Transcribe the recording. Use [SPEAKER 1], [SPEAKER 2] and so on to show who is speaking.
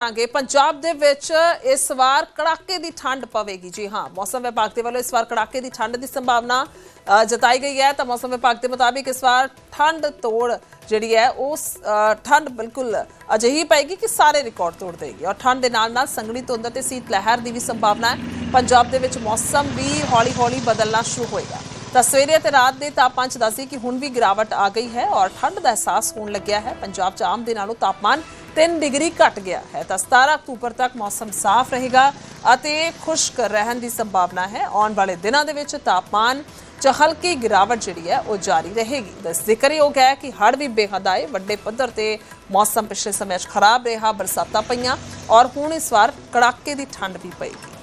[SPEAKER 1] ਕਰਾਂਗੇ। ਪੰਜਾਬ ਦੇ ਵਿੱਚ ਇਸ ਵਾਰ ਕੜਾਕੇ ਦੀ ਠੰਡ ਪਵੇਗੀ। ਜੀ ਹਾਂ, ਮੌਸਮ ਵਿਭਾਗ ਦੇ ਵੱਲੋਂ ਇਸ ਵਾਰ ਕੜਾਕੇ ਦੀ ਠੰਡ ਦੀ ਸੰਭਾਵਨਾ ਜਤਾਈ ਗਈ ਹੈ। ਤਾਂ ਮੌਸਮ ਵਿਭਾਗ ਦੇ ਮੁਤਾਬਿਕ ਇਸ ਵਾਰ ਠੰਡ ਤੋੜ ਜਿਹੜੀ ਹੈ ਉਹ ਠੰਡ ਬਿਲਕੁਲ ਅਜਿਹੀ ਪਏਗੀ ਕਿ ਸਾਰੇ ਰਿਕਾਰਡ ਤੋੜ ਦੇਗੀ। ਔਰ ਠੰਡ ਦੇ ਨਾਲ ਨਾਲ ਸੰਘਣੀ ਧੁੰਦ ਅਤੇ ਸੀਤ ਲਹਿਰ ਦੀ ਵੀ ਸੰਭਾਵਨਾ ਹੈ। ਪੰਜਾਬ ਦੇ ਵਿੱਚ ਮੌਸਮ ਵੀ ਹੌਲੀ-ਹੌਲੀ ਬਦਲਣਾ ਸ਼ੁਰੂ ਹੋਏਗਾ। ਤਾਂ ਸਵੇਰੇ ਅਤੇ ਰਾਤ ਦੇ ਤਾਪਮਾਨ ਚ ਦੱਸੀ ਕਿ ਹੁਣ ਵੀ ਗਿਰਾਵਟ ਆ ਗਈ ਹੈ ਔਰ ਠੰਡ ਦਾ ਅਹਿਸਾਸ ਹੋਣ ਲੱਗਿਆ ਹੈ। ਪੰਜਾਬ 'ਚ ਆਮ ਦੇ ਨਾਲੋਂ ਤਾਪਮਾਨ 3 ਡਿਗਰੀ ਘਟ ਗਿਆ ਹੈ। ਤਾਂ 17 ਅਕਤੂਬਰ ਤੱਕ ਮੌਸਮ ਸਾਫ਼ ਰਹੇਗਾ ਅਤੇ ਖੁਸ਼ਕ ਰਹਿਣ ਦੀ ਸੰਭਾਵਨਾ ਹੈ। ਆਉਣ ਵਾਲੇ ਦਿਨਾਂ ਦੇ ਵਿੱਚ ਤਾਪਮਾਨ 'ਚ ਹਲਕੀ ਗਿਰਾਵਟ ਜਿਹੜੀ ਹੈ, ਉਹ ਜਾਰੀ ਰਹੇਗੀ। ਦਾ ਜ਼ਿਕਰਯੋਗ ਹੈ ਕਿ ਹੜ੍ਹ ਵੀ ਬੇਹੱਦ ਆਏ। ਵੱਡੇ ਪੱਧਰ ਤੇ ਮੌਸਮ ਪਿਛਲੇ ਸਮੇਂ 'ਚ ਖਰਾਬ ਰਿਹਾ, ਬਰਸਾਤਾਂ ਪਈਆਂ ਔਰ ਹੁਣ ਇਸ ਵਾਰ ਕੜਾਕੇ ਦੀ ਠੰਡ ਵੀ ਪਏਗੀ।